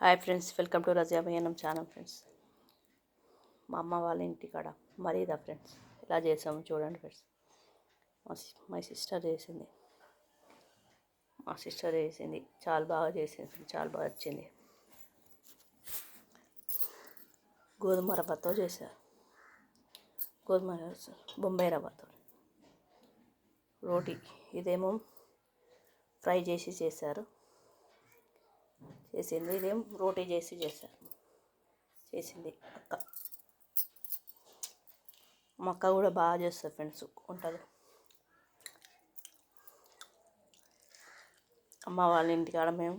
Hi friends welcome to రజాభయనం channel friends. మా అమ్మ వాళ్ళ ఇంటికాడ మరీదా ఫ్రెండ్స్ ఎలా చేసాము చూడండి ఫ్రెండ్స్. మా సిస్టర్ చేసింది. మా సిస్టర్ చేసింది చాలా బాగా చేసింది చాలా బాగా వచ్చింది. గోధుమ రవ్వతో చేశారు గోధుమ బొంబాయి రవ్వతో. రోటీ ఇదేమో ఫ్రై చేసి చేశారు. చేసింది. ఇదేం రోటీ చేసి చేశారు. చేసింది అక్క. మా అక్క కూడా బాగా చేస్తారు ఫ్రెండ్స్. వంటలు అమ్మ వాళ్ళ ఇంటికాడ మేము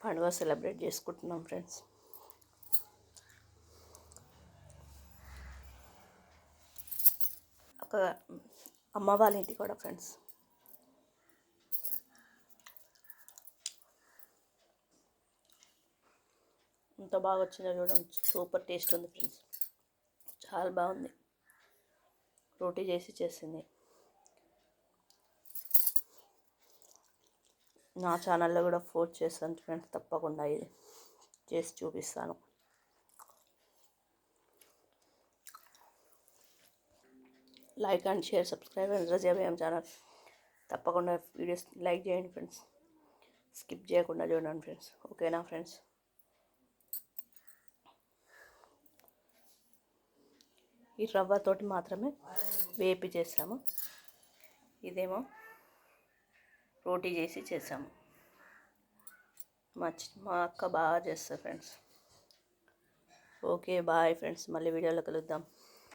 పండుగ సెలబ్రేట్ చేసుకుంటున్నాం ఫ్రెండ్స్. అక్క అమ్మ వాళ్ళ ఇంటి కూడా ఫ్రెండ్స్. ఎంత బాగా వచ్చిందో చూడండి. సూపర్ టేస్ట్ ఉంది ఫ్రెండ్స్. చాలా బాగుంది. రోటీ చేసి చేసింది. నా ఛానల్లో కూడా ఫోర్స్ చేస్తాను ఫ్రెండ్స్ తప్పకుండా ఇది చేసి చూపిస్తాను. Like and share subscribe and రజాబేయం channel. తప్పకుండా వీడియోస్ లైక్ చేయండి ఫ్రెండ్స్. స్కిప్ చేయకుండా చూడండి ఫ్రెండ్స్. ఓకేనా ఫ్రెండ్స్? ఈ రవ్వతోటి మాత్రమే వేపి చేసాము ఇదేమో రోటీ చేసి చేసాము మా మా అక్క బాగా చేస్తారు ఫ్రెండ్స్. Okay bye friends. మళ్ళీ వీడియోలో కలుద్దాం.